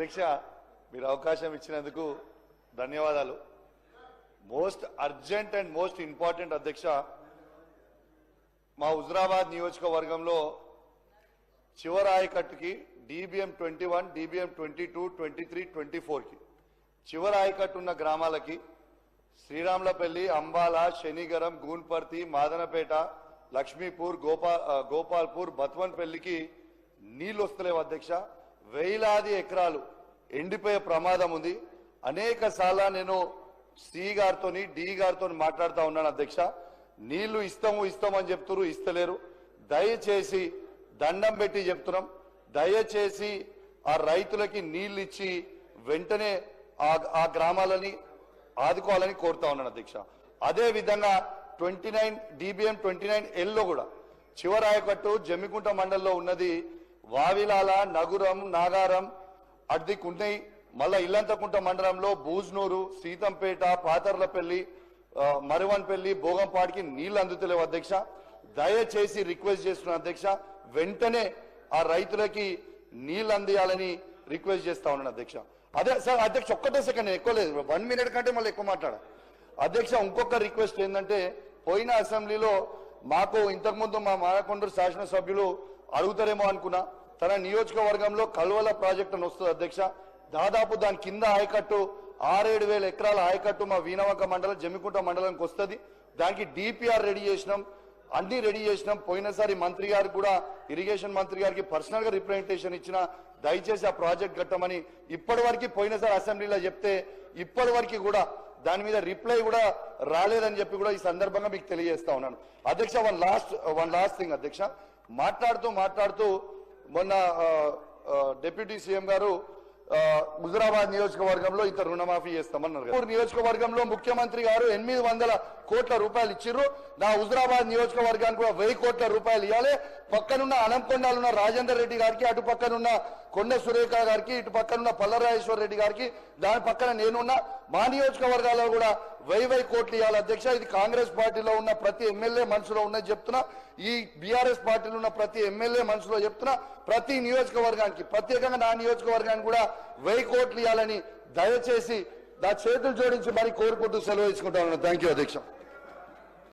అధ్యక్ష మీరు అవకాశం ఇచ్చినందుకు ధన్యవాదాలు. Most urgent and most important అధ్యక్ష మా హుజరాబాద్ నియోజకవర్గంలో చివరాయకట్టుకి DBM twenty one DBM twenty two twenty three twenty ఫోర్కి చివరాయకట్టు ఉన్న గ్రామాలకి శ్రీరాములపల్లి అంబాల శనిగరం గూన్పర్తి మాదనపేట లక్ష్మీపూర్ గోపా గోపాల్పూర్ బత్వన్పల్లికి నీళ్ళు వస్తలేవు అధ్యక్ష. వేలాది ఎకరాలు ఎండిపోయే ప్రమాదం ఉంది. అనేక సార్లు నేను సి గారితోని డి గారితో మాట్లాడుతూ ఉన్నాను అధ్యక్ష. నీళ్ళు ఇస్తాము ఇస్తామని అని చెప్తున్నారు ఇస్తలేరు. దయచేసి దండం పెట్టి చెప్తున్నాం. దయచేసి ఆ రైతులకి నీళ్ళు ఇచ్చి వెంటనే ఆ ఆ గ్రామాలని ఆదుకోవాలని కోరుతా ఉన్నాను అధ్యక్ష. అదే విధంగా twenty nine DBM twenty nine yellow కూడా చివరాయకట్టు జమ్మికుంట మండలంలో ఉన్నది వావిలాల నగురం నాగారం అడ్దికు ఉన్నాయి మళ్ళా ఇల్లంతకుంట మండలంలో బూజ్నూరు సీతంపేట పాతర్లపల్లి మరువన్పల్లి భోగంపాడికి నీళ్ళు అందుతలేవు అధ్యక్ష. దయచేసి రిక్వెస్ట్ చేస్తున్న అధ్యక్ష వెంటనే ఆ రైతులకి నీళ్ళు అందియాలని రిక్వెస్ట్ చేస్తా ఉన్నాను అధ్యక్ష. అదే సార్ అధ్యక్ష ఒక్కటే సెకండ్ నేను ఎక్కువ లేదు. వన్ మినిట్ కంటే మళ్ళీ ఎక్కువ మాట్లాడ. అధ్యక్ష ఇంకొక రిక్వెస్ట్ ఏంటంటే పోయిన అసెంబ్లీలో మాకు ఇంతకుముందు మా మానకొండూరు శాసనసభ్యులు అడుగుతారేమో అనుకున్నా. తన నియోజకవర్గంలో కల్వల ప్రాజెక్టు అని వస్తుంది అధ్యక్ష. దాదాపు దాని కింద ఆయకట్టు ఆరేడు వేల ఎకరాల ఆయకట్టు మా వీణవంక మండలం జమ్మికుంట మండలంకి వస్తుంది. దానికి డిపిఆర్ రెడీ చేసినాం. అన్ని రెడీ చేసినాం. పోయినసారి మంత్రి గారికి కూడా ఇరిగేషన్ మంత్రి గారికి పర్సనల్గా రిప్రజెంటేషన్ ఇచ్చిన దయచేసి ఆ ప్రాజెక్ట్ కట్టమని ఇప్పటి వరకు పోయినసారి అసెంబ్లీలో చెప్తే ఇప్పటి వరకు కూడా దాని మీద రిప్లై కూడా రాలేదని చెప్పి కూడా ఈ సందర్భంగా మీకు తెలియజేస్తా ఉన్నాను. అధ్యక్ష one last one last thing అధ్యక్ష. మాట్లాడుతూ మాట్లాడుతూ మొన్న డిప్యూటీ సీఎం గారు ఆ, హుజరాబాద్ నియోజకవర్గంలో ఇంత రుణమాఫీ చేస్తామన్నారు నియోజకవర్గంలో ముఖ్యమంత్రి గారు ఎనిమిది వందల కోట్ల రూపాయలు ఇచ్చిర్రు. నా హుజరాబాద్ నియోజకవర్గానికి కూడా వెయ్యి కోట్ల రూపాయలు ఇవ్వాలి పక్కనున్న అనంకొండాలున్న రాజేందర్ రెడ్డి గారికి అటు పక్కనున్న కొండ సురేఖ గారికి ఇటు పక్కనున్న పల్లరాజేశ్వర రెడ్డి గారికి దాని పక్కన నేనున్న. మా నియోజకవర్గాల్లో కూడా వెయ్యి వెయ్యి కోట్లు ఇవ్వాలి అధ్యక్ష. ఇది కాంగ్రెస్ పార్టీలో ఉన్న ప్రతి ఎమ్మెల్యే మనసులో ఉన్నది చెప్తున్నా. ఈ బీఆర్ఎస్ పార్టీలో ఉన్న ప్రతి ఎమ్మెల్యే మనసులో చెప్తున్నా. ప్రతి నియోజకవర్గానికి ప్రత్యేకంగా నా నియోజకవర్గానికి కూడా వెయ్యి కోట్లు ఇవ్వాలని దయచేసి నా చేతులు జోడించి మరి కోరుకుంటూ సెలవు ఇచ్చుకుంటా ఉన్నాను థ్యాంక్ యూ అధ్యక్ష.